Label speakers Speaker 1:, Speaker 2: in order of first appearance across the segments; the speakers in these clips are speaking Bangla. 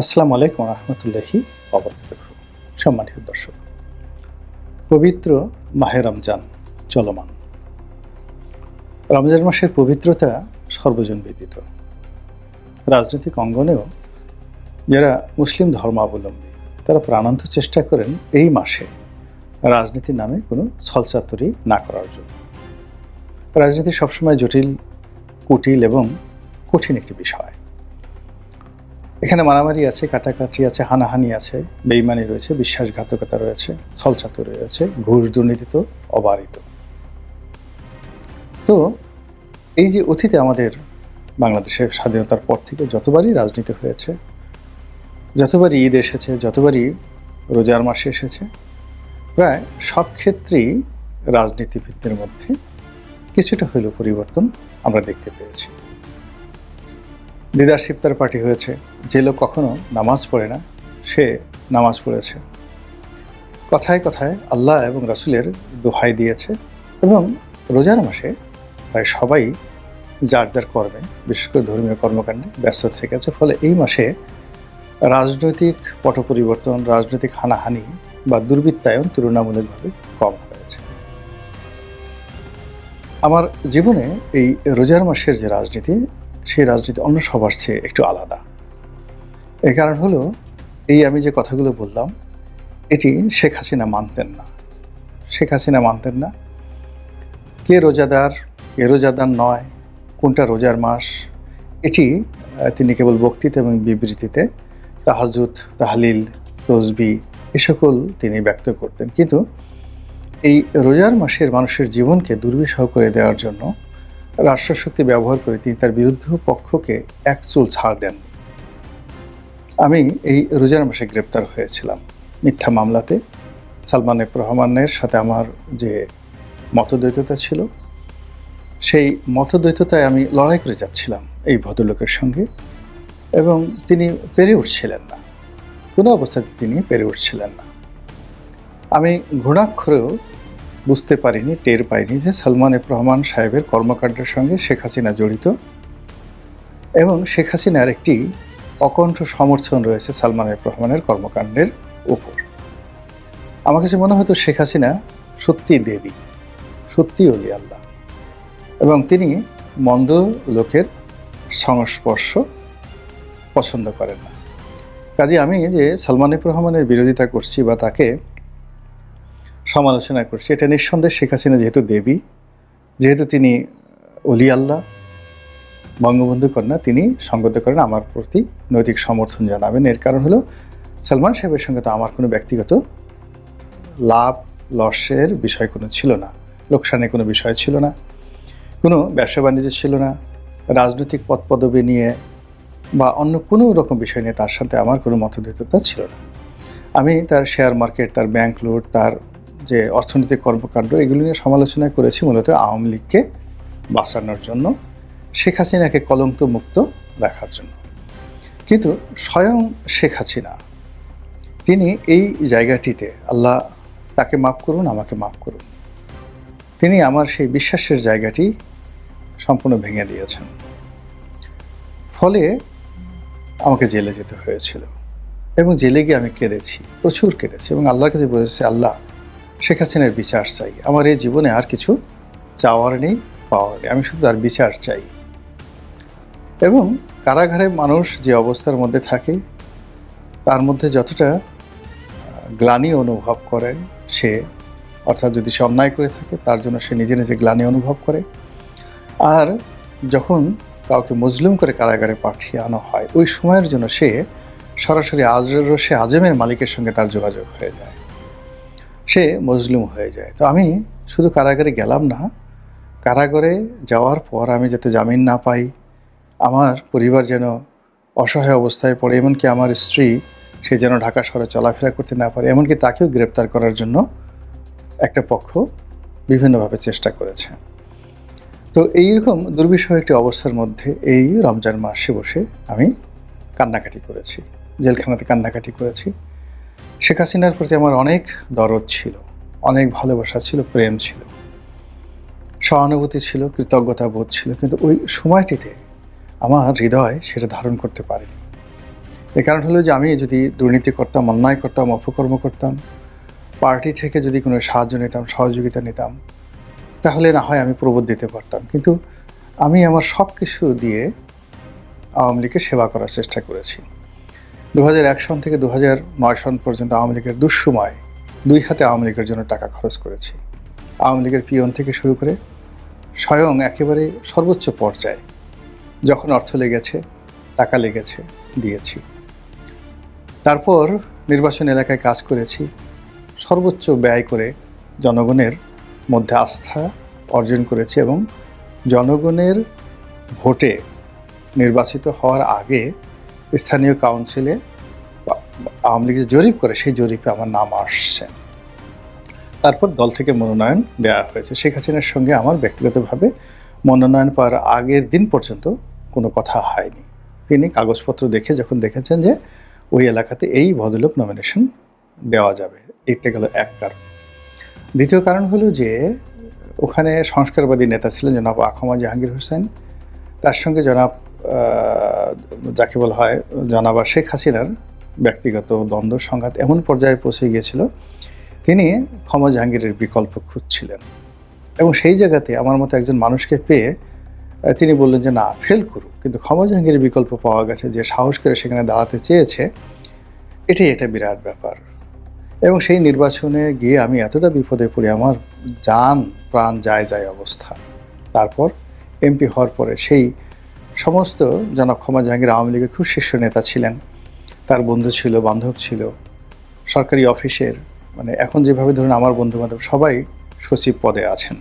Speaker 1: আসসালামু আলাইকুম রহমতুল্লাহি সম্মানিত দর্শক, পবিত্র মাহে রমজান চলমান। রমজান মাসের পবিত্রতা সর্বজন বিদিত রাজনৈতিক অঙ্গনেও যারা মুসলিম ধর্মাবলম্বী, তারা প্রাণান্ত চেষ্টা করেন এই মাসে রাজনীতির নামে কোনো ছলচাতুরি না করার জন্য। রাজনীতি সবসময় জটিল, কুটিল এবং কঠিন একটি বিষয়। এখানে মারামারি আছে, কাটাকাটি আছে, হানাহানি আছে, বেইমানি রয়েছে, বিশ্বাসঘাতকতা রয়েছে ছলচাতু রয়েছে ঘুষ দুর্নীতি তো অবারিত। তো এই যে অতীতে আমাদের বাংলাদেশের স্বাধীনতার পর থেকে যতবারই রাজনীতি হয়েছে, যতবারই ঈদ এসেছে, যতবারই রোজার মাসে এসেছে, প্রায় সব ক্ষেত্রেই রাজনীতিবিদদের মধ্যে কিছুটা হলেও পরিবর্তন আমরা দেখতে পেয়েছি। দিদার সিফতার পার্টি হয়েছে। যে লোক কখনো নামাজ পড়ে না, সে নামাজ পড়েছে। কথায় কথায় আল্লাহ এবং রাসুলের দোহাই দিয়েছে এবং রোজার মাসে প্রায় সবাই যার যার কর্মে, বিশেষ করে ধর্মীয় কর্মকাণ্ডে ব্যস্ত থেকেছে ফলে এই মাসে রাজনৈতিক পট পরিবর্তন রাজনৈতিক হানাহানি বা দুর্বৃত্তায়ন তুলনামূলকভাবে কম হয়েছে। আমার জীবনে এই রোজার মাসের যে রাজনীতি সেই রাজনীতি অন্য সবার চেয়ে একটু আলাদা। এর কারণ হলো, এই আমি যে কথাগুলো বললাম, এটি শেখ হাসিনা মানতেন না। শেখ হাসিনা মানতেন না। কে রোজাদার কে রোজাদার নয়, কোনটা রোজার মাস, এটি তিনি কেবল বক্তৃতা এবং বিবৃতিতে তাহাজুদ, তাহলিল, তসবি, এ সকল তিনি ব্যক্ত করতেন। কিন্তু এই রোজার মাসের মানুষের জীবনকে দুর্বিষহ করে দেওয়ার জন্য রাষ্ট্রশক্তি ব্যবহার করে তিনি তার বিরুদ্ধ পক্ষকে এক চুল ছাড় দেন। আমি এই রোজার মাসে গ্রেপ্তার হয়েছিলাম। মিথ্যা মামলাতে সালমান এফ রহমানের সাথে আমার যে মতদ্বৈততা ছিল, সেই মতদ্বৈততায় আমি লড়াই করে যাচ্ছিলাম এই ভদ্রলোকের সঙ্গে এবং তিনি পেরে উঠছিলেন না। কোনো অবস্থাতে তিনি পেরে উঠছিলেন না। আমি ঘুণাক্ষরেও বুঝতে পারিনি, টের পাইনি যে সালমান এফ রহমান সাহেবের কর্মকাণ্ডের সঙ্গে শেখ হাসিনা জড়িত এবং শেখ হাসিনার একটি অকণ্ঠ সমর্থন রয়েছে সালমান এফ রহমানের কর্মকাণ্ডের উপর। আমার কাছে মনে হতো শেখ হাসিনা সত্যি দেবী, সত্যি অলি আল্লাহ এবং তিনি মন্দ লোকের সংস্পর্শ পছন্দ করেন না। কাজে আমি যে সালমান এফ রহমানের বিরোধিতা করছি বা তাকে সমালোচনা করছি। এটা নিঃসন্দেহে শেখ হাসিনা যেহেতু দেবী, যেহেতু তিনি অলি আল্লাহ, বঙ্গবন্ধু কন্যা, তিনি সঙ্গত করেন, আমার প্রতি নৈতিক সমর্থন জানাবেন। এর কারণ হলো, সালমান সাহেবের সঙ্গে তো আমার কোনো ব্যক্তিগত লাভ, লসের বিষয় কোনো ছিল না, লোকসানের কোনো বিষয় ছিল না, কোনো ব্যবসা বাণিজ্য ছিল না, রাজনৈতিক পদ পদবি নিয়ে বা অন্য কোনো রকম বিষয় নিয়ে তার সাথে আমার কোনো মতদ্বৈততা ছিল না। আমি তার শেয়ার মার্কেট তার ব্যাংক লোড তার যে অর্থনৈতিক কর্মকাণ্ড, এগুলি নিয়ে সমালোচনা করেছি মূলত আওয়ামী লীগকে বাঁচানোর জন্য, শেখ হাসিনাকে কলঙ্ক মুক্ত রাখার জন্য। কিন্তু স্বয়ং শেখ হাসিনা, তিনি এই জায়গাটিতে, আল্লাহ তাকে মাফ করুন, আমাকে মাফ করুন, তিনি আমার সেই বিশ্বাসের জায়গাটি সম্পূর্ণ ভেঙে দিয়েছেন। ফলে আমাকে জেলে যেতে হয়েছিল এবং জেলে গিয়ে আমি কেঁদেছি, প্রচুর কেঁদেছি এবং আল্লাহর কাছে বলেছি, আল্লাহ শেখ হাসিনার বিচার চাই। আমার এই জীবনে আর কিছু চাওয়ার নেই, পাওয়ার নেই। আমি শুধু তার বিচার চাই। এবং কারাগারে মানুষ যে অবস্থার মধ্যে থাকে, তার মধ্যে যতটা গ্লানি অনুভব করে সে অর্থাৎ যদি সে অন্যায় করে থাকে, তার জন্য সে নিজে নিজে গ্লানি অনুভব করে। আর যখন কাউকে মজলুম করে কারাগারে পাঠিয়ে আনা হয়, ওই সময়ের জন্য সে সরাসরি আজরসে আজমের মালিকের সঙ্গে তার যোগাযোগ হয়ে যায়। সে মজলুম হয়ে যায়। তো আমি শুধু কারাগারে গেলাম না, কারাগারে যাওয়ার পর আমি যাতে জামিন না পাই, আমার পরিবার যেন অসহায় অবস্থায় পড়ে, এমনকি আমার স্ত্রী সে যেন ঢাকা শহরে চলাফেরা করতে না পারে, এমনকি তাকেও গ্রেপ্তার করার জন্য একটা পক্ষ বিভিন্নভাবে চেষ্টা করেছে। তো এইরকম দুর্বিষহ একটি অবস্থার মধ্যে এই রমজান মাসে বসে আমি কান্নাকাটি করেছি, জেলখানাতে কান্নাকাটি করেছি। শেখ হাসিনার প্রতি আমার অনেক দরদ ছিল, অনেক ভালোবাসা ছিল, প্রেম ছিল। সহানুভূতি ছিল কৃতজ্ঞতা বোধ ছিল, কিন্তু ওই সময়টিতে আমার হৃদয় সেটা ধারণ করতে পারেনি। এর কারণ হলো যে আমি যদি দুর্নীতি করতাম, অন্যায় করতাম, অপকর্ম করতাম, পার্টি থেকে যদি কোনো সাহায্য নিতাম, সহযোগিতা নিতাম, তাহলে না হয় আমি প্রবোধ দিতে পারতাম। কিন্তু আমি আমার সব কিছু দিয়ে আওয়ামী লীগের সেবা করার চেষ্টা করেছি। দু হাজার এক সন থেকে দু নয় সন পর্যন্ত আওয়ামী লীগের দুঃসময় দুই হাতে আওয়ামী লীগের জন্য টাকা খরচ করেছি। আওয়ামী লীগের পিয়ন থেকে শুরু করে স্বয়ং একেবারে সর্বোচ্চ পর্যায়ে যখন অর্থ লেগেছে, টাকা লেগেছে, দিয়েছি। তারপর নির্বাচন এলাকায় কাজ করেছি, সর্বোচ্চ ব্যয় করে জনগণের মধ্যে আস্থা অর্জন করেছে এবং জনগণের ভোটে নির্বাচিত হওয়ার আগে স্থানীয় কাউন্সিলে আওয়ামী লীগ জরিপ করে সেই জরিপে আমার নাম আসছে। তারপর দল থেকে মনোনয়ন দেওয়া হয়েছে। শেখ হাসিনার সঙ্গে আমার ব্যক্তিগতভাবে মনোনয়ন পাওয়ার আগের দিন পর্যন্ত কোনো কথা হয়নি। তিনি কাগজপত্র দেখে যখন দেখেছেন যে ওই এলাকাতে এই ভদ্রলোক নমিনেশন দেওয়া যাবে, এটা গেল এক কারণ। দ্বিতীয় কারণ হলো যে ওখানে সংস্কারবাদী নেতা ছিলেন জনাব আখমা জাহাঙ্গীর হোসেন। তার সঙ্গে জনাব যাকে বলা হয় জনাবা শেখ হাসিনার ব্যক্তিগত দ্বন্দ্ব সংঘাত এমন পর্যায়ে পৌঁছে গিয়েছিল, তিনি ক্ষমা জাহাঙ্গীরের বিকল্প খুঁজছিলেন। এবং সেই জায়গাতে আমার মতো একজন মানুষকে পেয়ে তিনি বললেন যে, না, ফেল করুক। কিন্তু ক্ষমা জাহাঙ্গীরের বিকল্প পাওয়া গেছে, যে সাহস করে সেখানে দাঁড়াতে চেয়েছে, এটাই এটা বিরাট ব্যাপার। এবং সেই নির্বাচনে গিয়ে আমি এতটা বিপদে পড়ি, আমার যান প্রাণ যায় যায় অবস্থা। তারপর এমপি হওয়ার পরে সেই সমস্ত জনাব ক্ষমা জাহাঙ্গীর আওয়ামী লীগের খুব শীর্ষ নেতা ছিলেন। তার বন্ধু ছিল, বান্ধব ছিল, সরকারি অফিসের মানে এখন যেভাবে ধরুন আমার বন্ধু বান্ধব সবাই সচিব পদে আছেন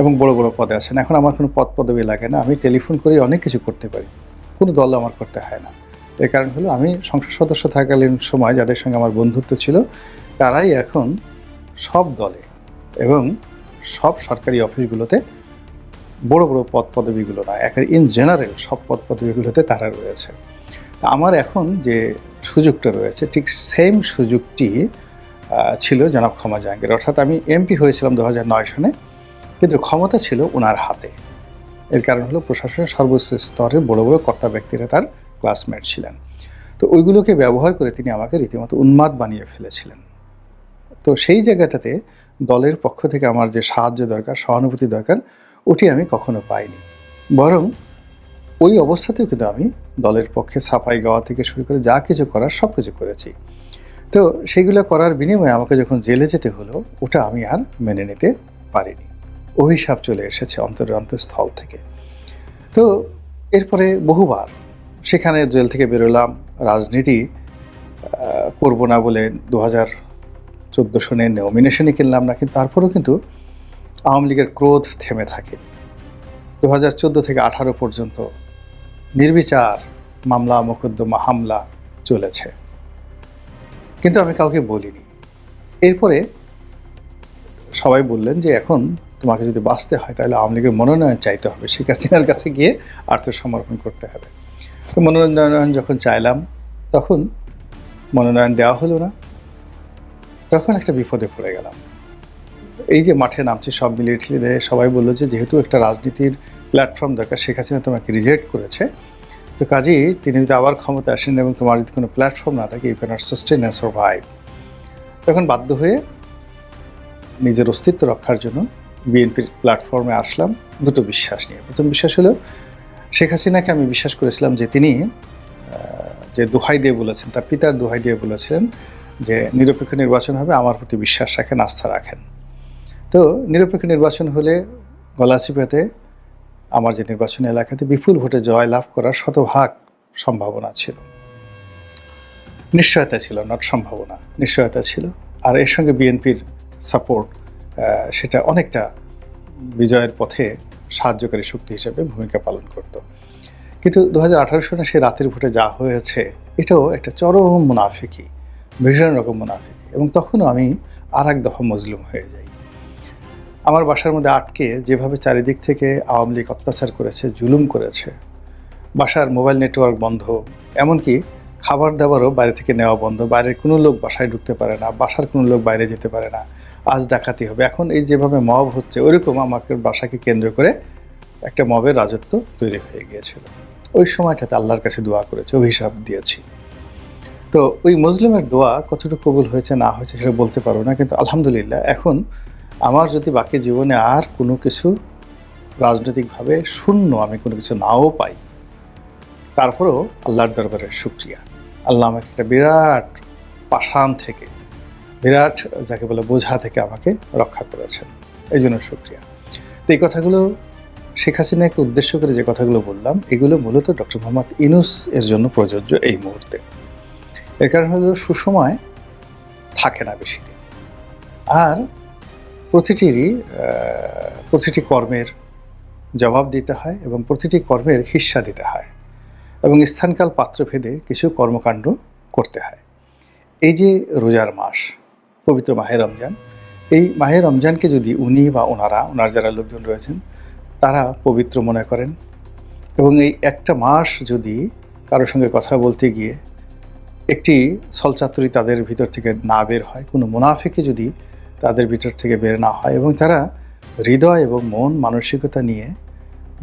Speaker 1: এবং বড় বড় পদে আছেন। এখন আমার কোনো পদ পদবি লাগে না, আমি টেলিফোন করে অনেক কিছু করতে পারি। কোনো দল আমার করতে হয় না। এর কারণ হলো আমি সংসদ সদস্য থাকাকালীন সময় যাদের সঙ্গে আমার বন্ধুত্ব ছিল, তারাই এখন সব দলে এবং সব সরকারি অফিসগুলোতে বড় বড় পদ পদবিগুলো না এক ইন জেনারেল সব পদ পদবিগুলোতে তারা রয়েছে। আমার এখন যে সুযোগটা রয়েছে, ঠিক সেম সুযোগটি ছিল জনাব ক্ষমা জাহাঙ্গীর। অর্থাৎ আমি এমপি হয়েছিলাম দু সনে কিন্তু ক্ষমতা ছিল ওনার হাতে। এর কারণ হলো প্রশাসনের সর্বোচ্চ স্তরের বড় বড় কর্তা ব্যক্তিরা তার ক্লাসমেট ছিলেন। তো ওইগুলোকে ব্যবহার করে তিনি আমাকে রীতিমতো উন্মাদ বানিয়ে ফেলেছিলেন। তো সেই জায়গাটাতে দলের পক্ষ থেকে আমার যে সাহায্য দরকার, সহানুভূতি দরকার ওটি আমি কখনো পাইনি। বরং ওই অবস্থাতেও কিন্তু আমি দলের পক্ষে সাফাই গাওয়া থেকে শুরু করে যা কিছু করার সব কিছু করেছি। তো সেইগুলো করার বিনিময়ে আমাকে যখন জেলে যেতে হলো, ওটা আমি আর মেনে নিতে পারিনি। অভিশাপ চলে এসেছে অন্তরের অন্তঃস্থল থেকে। তো এরপরে বহুবার সেখানে জেল থেকে বেরোলাম। রাজনীতি করব না বলে দু হাজার চোদ্দ সনে নমিনেশনই কিনলাম না, কিন্তু তারপরেও কিন্তু আওয়ামী লীগের ক্রোধ থেমে থাকে। দু হাজার চোদ্দ থেকে আঠারো পর্যন্ত নির্বিচার মামলা, মোকদ্দমা, হামলা চলেছে। কিন্তু আমি কাউকে বলিনি। এরপরে সবাই বললেন যে, এখন তোমাকে যদি বাঁচতে হয়, তাহলে আওয়ামী লীগের মনোনয়ন চাইতে হবে। শেখ হাসিনার কাছে গিয়ে আত্মসমর্পণ করতে হবে। তো মনোনয়ন যখন চাইলাম, তখন মনোনয়ন দেওয়া হলো না। তখন একটা বিপদে পড়ে গেলাম। এই যে মাঠে নামছে, সব মিলিয়ে দেয় সবাই বলল যে যেহেতু একটা রাজনীতির প্ল্যাটফর্ম দরকার শেখ হাসিনা তোমাকে রিজেক্ট করেছে। তো কাজেই তিনি যদি আবার ক্ষমতা আসেন এবং তোমার যদি কোনো প্ল্যাটফর্ম না থাকে you cannot sustain and survive তখন বাধ্য হয়ে নিজের অস্তিত্ব রক্ষার জন্য বিএনপির প্ল্যাটফর্মে আসলাম, দুটো বিশ্বাস নিয়ে। প্রথম বিশ্বাস হলো, শেখ হাসিনাকে আমি বিশ্বাস করেছিলাম যে তিনি যে দোহাই দিয়ে বলেছেন, তার পিতার দোহাই দিয়ে বলেছিলেন যে নিরপেক্ষ নির্বাচন হবে, আমার প্রতি বিশ্বাস রাখেন, আস্থা রাখেন। তো নিরপেক্ষ নির্বাচন হলে গলাচিপাতে আমার যে নির্বাচনী এলাকাতে বিপুল ভোটে জয় লাভ করার শতভাগ সম্ভাবনা ছিল। নিশ্চয়তা ছিল নট সম্ভাবনা। নিশ্চয়তা ছিল। আর এর সঙ্গে বিএনপির সাপোর্ট সেটা অনেকটা বিজয়ের পথে সাহায্যকারী শক্তি হিসেবে ভূমিকা পালন করত। কিন্তু দু হাজার আঠারো সনে সে রাতের ভোটে যা হয়েছে, এটাও একটা চরম মুনাফিকি, ভীষণ রকম মুনাফিকি। এবং তখনও আমি আর এক দফা মজলুম হয়ে যাই। আমার বাসার মধ্যে আটকে যেভাবে চারিদিক থেকে আওয়ামী লীগ অত্যাচার করেছে, জুলুম করেছে, বাসার মোবাইল নেটওয়ার্ক বন্ধ, এমনকি খাবার দাবারও বাইরে থেকে নেওয়া বন্ধ, বাইরের কোনো লোক বাসায় ঢুকতে পারে না, বাসার কোনো লোক বাইরে যেতে পারে না, আজ ডাকাতি হবে। এখন এই যেভাবে মব হচ্ছে, ওইরকম আমাকে বাসাকে কেন্দ্র করে একটা মবের রাজত্ব তৈরি হয়ে গিয়েছিল। ওই সময়টাতে আল্লাহর কাছে দোয়া করেছে, অভিশাপ দিয়েছি। তো ওই মুসলিমের দোয়া কতটুকু কবুল হয়েছে, না হয়েছে সেটা বলতে পারব না, কিন্তু আলহামদুলিল্লাহ এখন আমার যদি বাকি জীবনে আর কোনো কিছু রাজনৈতিকভাবে শূন্য আমি কোনো কিছু নাও পাই, তারপরেও আল্লাহর দরবারে শুক্রিয়া। আল্লাহ আমাকে একটা বিরাট পাষাণ থেকে, বিরাট যাকে বলে বোঝা থেকে আমাকে রক্ষা করেছেন। এই জন্য শুক্রিয়া। তো এই কথাগুলো শেখ হাসিনাকে উদ্দেশ্য করে যে কথাগুলো বললাম, এগুলো মূলত ডক্টর মোহাম্মদ ইনুস এর জন্য প্রযোজ্য এই মুহূর্তে। এর কারণ হলো সুসময় থাকে না বেশি আর প্রতিটিরই প্রতিটি কর্মের জবাব দিতে হয় এবং প্রতিটি কর্মের হিস্সা দিতে হয় এবং স্থানকাল পাত্রভেদে কিছু কর্মকাণ্ড করতে হয়। এই যে রোজার মাস, পবিত্র মাহে রমজান, এই মাহে রমজানকে যদি উনি বা ওনারা, ওনার যারা লোকজন রয়েছেন, তারা পবিত্র মনে করেন এবং এই একটা মাস যদি কারোর সঙ্গে কথা বলতে গিয়ে একটি ছলচাতুরি তাদের ভিতর থেকে না বের হয়, কোনো মুনাফিকে যদি তাদের ভিতর থেকে বের না হয় এবং তারা হৃদয় এবং মন মানসিকতা নিয়ে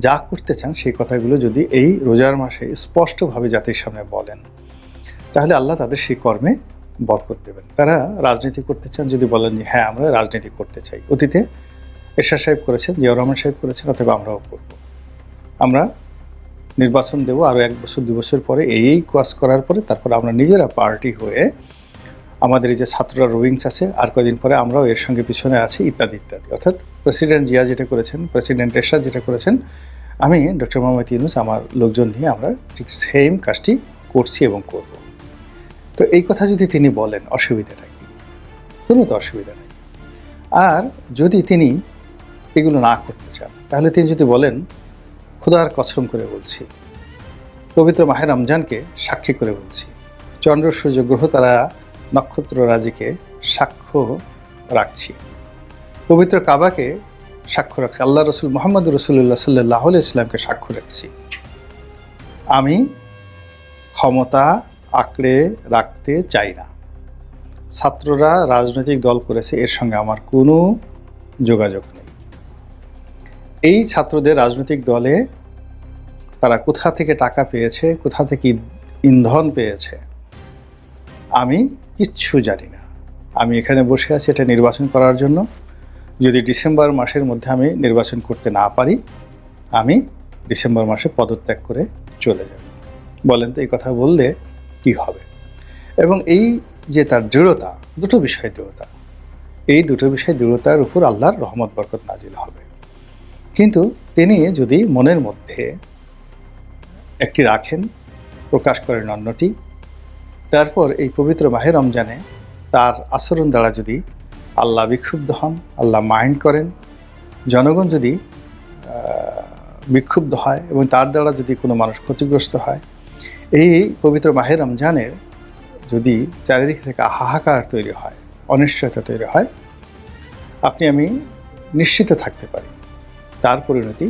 Speaker 1: যা করতে চান সেই কথাগুলো যদি এই রোজার মাসে স্পষ্টভাবে জাতির সামনে বলেন, তাহলে আল্লাহ তাদের সেই কর্মে বরকত দেবেন। তারা রাজনীতি করতে চান, যদি বলেন যে হ্যাঁ আমরা রাজনীতি করতে চাই। অতীতে এরশাদ সাহেব করেছেন জিয়াউর রহমান সাহেব করেছেন, অথবা আমরাও করব। আমরা নির্বাচন দেব আরও এক বছর, দু বছর পরে এই কাজ করার পরে তারপর আমরা নিজেরা পার্টি হয়ে আমাদের যে ছাত্ররা রোয়িংস আছে, আর কদিন পরে আমরাও এর সঙ্গে পিছনে আছি, ইত্যাদি ইত্যাদি। অর্থাৎ প্রেসিডেন্ট জিয়া যেটা করেছেন প্রেসিডেন্ট এরশাদ যেটা করেছেন, আমি ডক্টর মোহাম্মদ ইউনুস, আমার লোকজন নিয়ে আমরা ঠিক সেম কাজটি করছি এবং করব। তো এই কথা যদি তিনি বলেন অসুবিধাটা কি কোনো তো অসুবিধা নেই। আর যদি তিনি এগুলো না করতে চান, তাহলে তিনি যদি বলেন, খোদার কসম করে বলছি, পবিত্র মাহে রমজানকে সাক্ষী করে বলছি চন্দ্র সূর্য গ্রহ তারা নক্ষত্র রাজিকে সাক্ষ্য রাখছি। পবিত্র কাবাকে সাক্ষ্য রাখছি। আল্লাহ রসুল মোহাম্মদ রসুল্লাহ সাল্লাহ ইসলামকে সাক্ষ্য রাখছি। আমি ক্ষমতা আঁকড়ে রাখতে চাই না। ছাত্ররা রাজনৈতিক দল করেছে, এর সঙ্গে আমার কোনো যোগাযোগ নেই। এই ছাত্রদের রাজনৈতিক দলে তারা কোথা থেকে টাকা পেয়েছে, কোথা থেকে ইন্ধন পেয়েছে আমি কিচ্ছু জানি না। আমি এখানে বসে আছি এটা নির্বাচন করার জন্য। যদি ডিসেম্বর মাসের মধ্যে আমি নির্বাচন করতে না পারি, আমি ডিসেম্বর মাসে পদত্যাগ করে চলে যাব। বলেন তো এই কথা বললে কি হবে? এবং এই যে তার দৃঢ়তা, দুটো বিষয় দৃঢ়তা। এই দুটো বিষয় দৃঢ়তার উপর আল্লাহর রহমত, বরকত নাজিল হবে। কিন্তু তিনি যদি মনের মধ্যে একটি রাখেন, প্রকাশ করেন অন্যটি তারপর এই পবিত্র মাহে রমজানে তার আচরণ দ্বারা যদি আল্লাহ বিক্ষুব্ধ হন, আল্লাহ মাইন্ড করেন, জনগণ যদি বিক্ষুব্ধ হয় এবং তার দ্বারা যদি কোনো মানুষ ক্ষতিগ্রস্ত হয়, এই পবিত্র মাহে রমজানের যদি চারিদিক থেকে হাহাকার তৈরি হয়, অনিশ্চয়তা তৈরি হয়, আপনি আমি নিশ্চিত থাকতে পারি। তার পরিণতি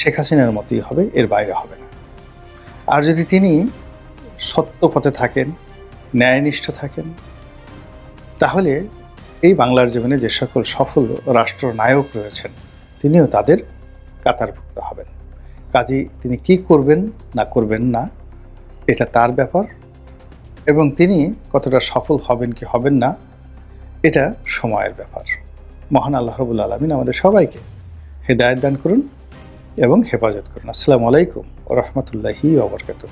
Speaker 1: শেখ হাসিনার মতোই হবে, এর বাইরে হবে না। আর যদি তিনি সত্য পথে থাকেন ন্যায়নিষ্ঠ থাকেন। তাহলে এই বাংলার জীবনে যে সকল সফল রাষ্ট্রনায়ক রয়েছেন, তিনিও তাদের কাতারভুক্ত হবেন। কাজী তিনি কি করবেন না করবেন না, এটা তার ব্যাপার। এবং তিনি কতটা সফল হবেন কি হবেন না, এটা সময়ের ব্যাপার। মহান আল্লাহ রবুল আলমিন আমাদের সবাইকে হেদায়ত দান করুন এবং হেফাজত করুন। আসসালামু আলাইকুম রহমতুল্লাহি ওবরকাতুহ